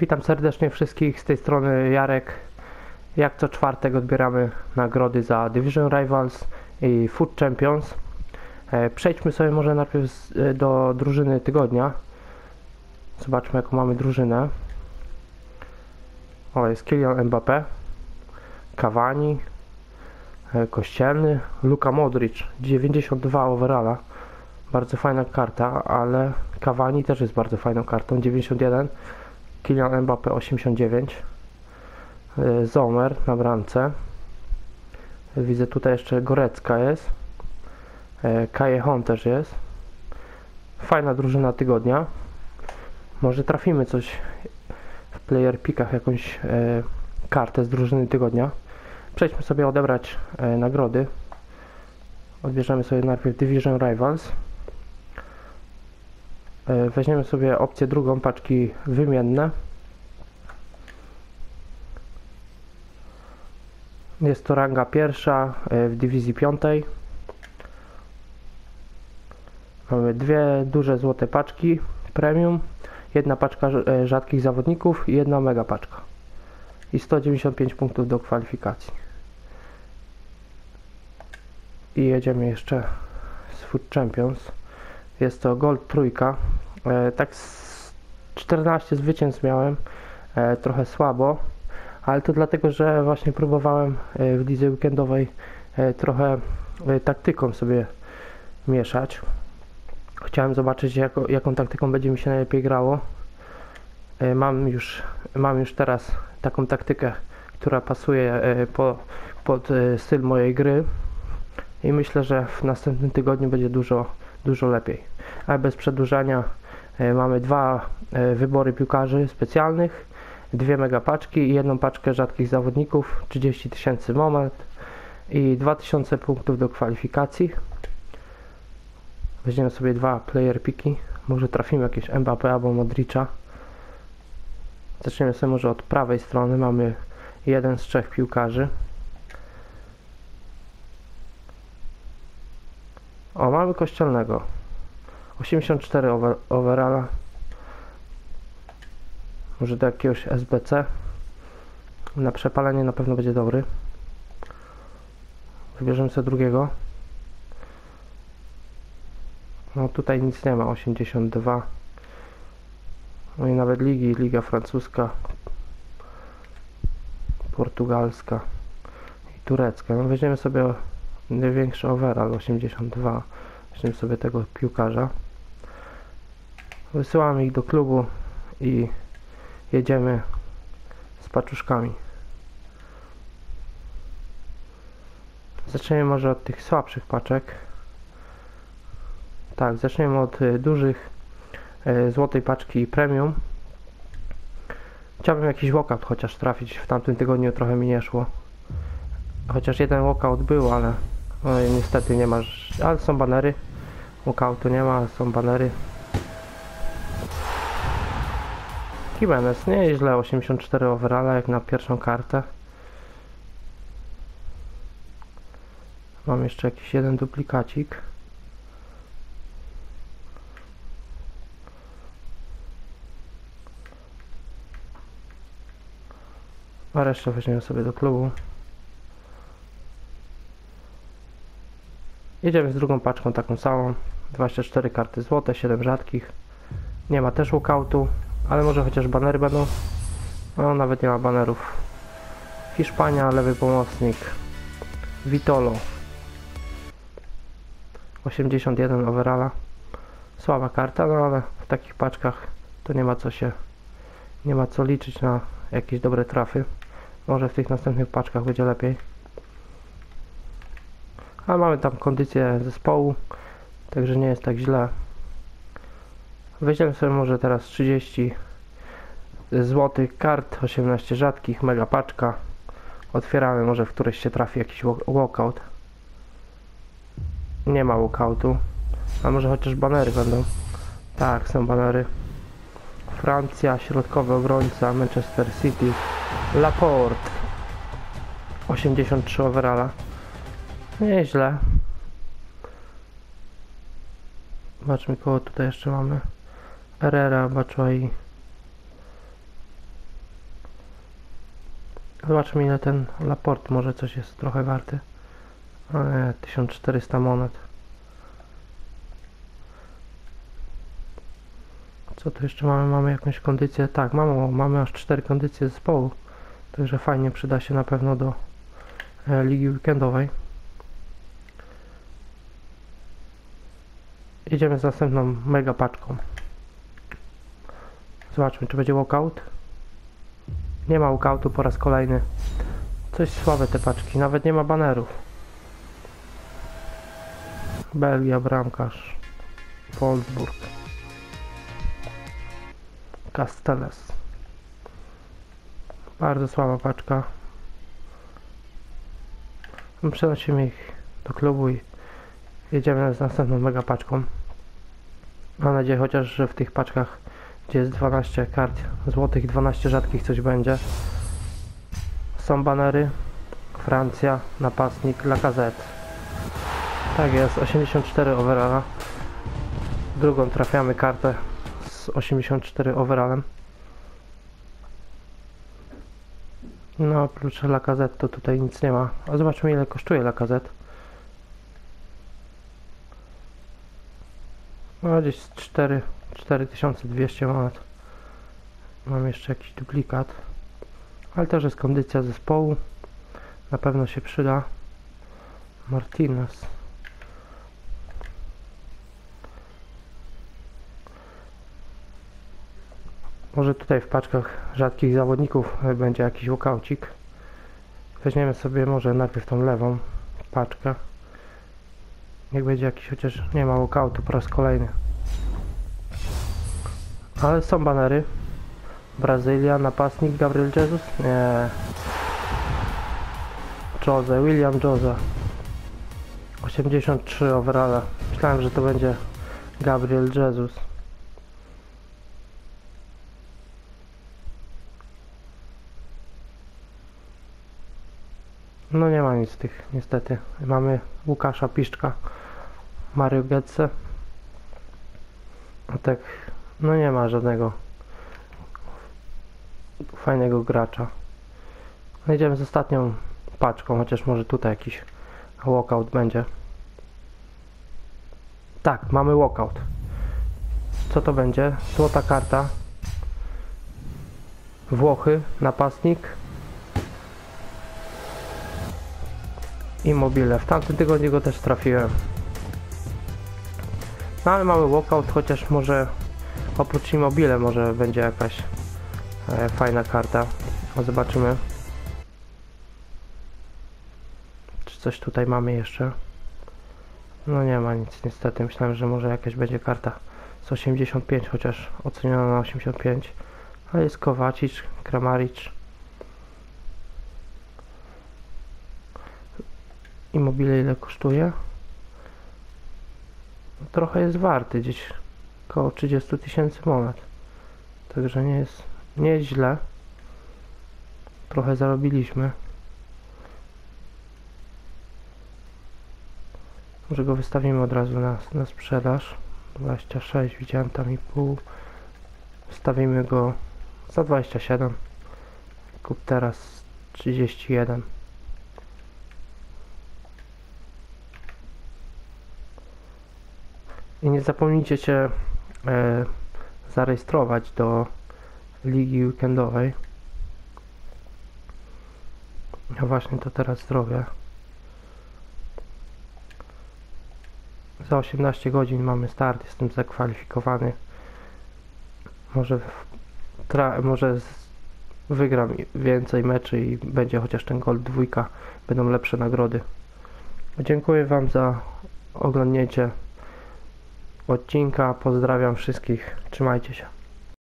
Witam serdecznie wszystkich z tej strony Jarek. Jak co czwartek odbieramy nagrody za Division Rivals i Food Champions. E, Przejdźmy sobie może najpierw e, do drużyny tygodnia. Zobaczmy jaką mamy drużynę. O, jest Kylian Mbappé, Cavani, e, Kościelny, Luka Modric, 92 overalla. Bardzo fajna karta, ale Cavani też jest bardzo fajną kartą, 91. Kylian Mbappe 89 y, Zomer na bramce. Widzę tutaj jeszcze Gorecka jest. Y, Kajehon też jest. Fajna drużyna tygodnia. Może trafimy coś w player pickach jakąś y, kartę z drużyny tygodnia. Przejdźmy sobie odebrać nagrody. Odbierzemy sobie najpierw Division Rivals. E, Weźmiemy sobie opcję drugą, paczki wymienne. Jest to ranga pierwsza e, w dywizji piątej. Mamy dwie duże złote paczki premium, jedna paczka e, rzadkich zawodników i jedna mega paczka. I 195 punktów do kwalifikacji. I jedziemy jeszcze z Food Champions. Jest to Gold trójka. E, tak z 14 zwycięstw miałem. E, trochę słabo, ale to dlatego, że właśnie próbowałem e, w lidze weekendowej trochę taktyką sobie mieszać. Chciałem zobaczyć, jako, jaką taktyką będzie mi się najlepiej grało. Mam już, mam już teraz taką taktykę, która pasuje po, pod styl mojej gry i myślę, że w następnym tygodniu będzie dużo, dużo lepiej. Ale bez przedłużania e, mamy dwa e, wybory piłkarzy specjalnych, dwie mega paczki i jedną paczkę rzadkich zawodników, 30 tysięcy moment i 2000 punktów do kwalifikacji. Weźmiemy sobie dwa player piki, może trafimy jakieś Mbappé albo Modricza. Zaczniemy sobie może od prawej strony, mamy jeden z trzech piłkarzy. O, mamy kościelnego. 84 over, overalla. Może do jakiegoś SBC. Na przepalenie na pewno będzie dobry. Wybierzemy sobie drugiego. No tutaj nic nie ma, 82. No i nawet ligi, liga francuska, portugalska i turecka. No weźmiemy sobie największy overall, 82. Weźmiemy sobie tego piłkarza. Wysyłamy ich do klubu i jedziemy z paczuszkami. Zaczniemy może od tych słabszych paczek. Tak, zaczniemy od y, dużych y, złotej paczki premium. Chciałbym jakiś walkout chociaż trafić. W tamtym tygodniu trochę mi nie szło. Chociaż jeden walkout był, ale no, i niestety nie ma. ż- Ale są banery. Walkoutu nie ma, ale są banery. Jimenez, nie źle, 84 overalla jak na pierwszą kartę. Mam jeszcze jakiś jeden duplikacik. A resztę weźmiemy sobie do klubu. Jedziemy z drugą paczką taką samą. 24 karty złote, 7 rzadkich. Nie ma też walkoutu, ale może chociaż banery będą. No, nawet nie ma banerów. Hiszpania, lewy pomocnik. Vitolo. 81 overalla. Słaba karta, no ale w takich paczkach to nie ma co się, nie ma co liczyć na jakieś dobre trafy. Może w tych następnych paczkach będzie lepiej. Ale mamy tam kondycję zespołu, także nie jest tak źle. Weźmiemy sobie może teraz 30 złotych kart, 18 rzadkich, mega paczka. Otwieramy, może w któreś się trafi jakiś wa- walkout. Nie ma walkoutu. A może chociaż banery będą. Tak, są banery. Francja, środkowy obrońca, Manchester City, Laporte. 83 overalla. Nieźle. Zobaczmy kogo tutaj jeszcze mamy. Herrera, Batshuayi. Zobaczmy ile ten Laport może coś jest trochę warty. Ale 1400 monet. Co tu jeszcze mamy? Mamy jakąś kondycję? Tak, mamy, mamy aż 4 kondycje zespołu. Także fajnie przyda się na pewno do e, ligi weekendowej. Jedziemy z następną mega paczką. Zobaczmy, czy będzie walkout. Nie ma walkoutu po raz kolejny. Coś słabe te paczki, nawet nie ma banerów. Belgia, bramkarz. Wolfsburg. Castells. Bardzo słaba paczka. Przenosimy ich do klubu i jedziemy z następną mega paczką. Mam nadzieję chociaż, że w tych paczkach, gdzie jest 12 kart złotych, 12 rzadkich coś będzie. Są banery. Francja, napastnik, Lacazette. Tak jest, 84 overalla. Drugą trafiamy kartę z 84 overallem. No, oprócz Lacazette to tutaj nic nie ma. A zobaczmy ile kosztuje Lacazette. No, gdzieś z 4, 4200 monet. Mam jeszcze jakiś duplikat. Ale też jest kondycja zespołu. Na pewno się przyda. Martinez. Może tutaj w paczkach rzadkich zawodników będzie jakiś łokaucik. Weźmiemy sobie może najpierw tą lewą paczkę. Niech będzie jakiś, chociaż nie ma łokautu po raz kolejny. Ale są banery. Brazylia, napastnik Gabriel Jesus? Nie. Jose, William Jose. 83 overalla. Myślałem, że to będzie Gabriel Jesus. No nie ma nic z tych, niestety. Mamy Łukasza Piszczka, Mario Getze. A tak, no nie ma żadnego fajnego gracza. No idziemy z ostatnią paczką, chociaż może tutaj jakiś walkout będzie. Tak, mamy walkout. Co to będzie? Złota karta. Włochy, napastnik. Immobile. W tamtym tygodniu go też trafiłem. No ale mamy walkout, chociaż może oprócz Immobile może będzie jakaś e, fajna karta. O, zobaczymy. Czy coś tutaj mamy jeszcze? No nie ma nic niestety. Myślałem, że może jakaś będzie karta z 85, chociaż oceniona na 85. Ale jest Kowacic, Kramaric. Immobile ile kosztuje? Trochę jest warty, gdzieś około 30 tysięcy monet. Także nie jest, nie jest źle. Trochę zarobiliśmy. Może go wystawimy od razu na, na sprzedaż. 26, widziałem tam i pół. Wstawimy go za 27. Kup teraz 31. I nie zapomnijcie się e, zarejestrować do ligi weekendowej. Ja właśnie to teraz zrobię. Za 18 godzin mamy start, jestem zakwalifikowany. Może, może wygram więcej meczy i będzie chociaż ten gol dwójka. Będą lepsze nagrody. Dziękuję Wam za oglądnięcie odcinka. Pozdrawiam wszystkich. Trzymajcie się.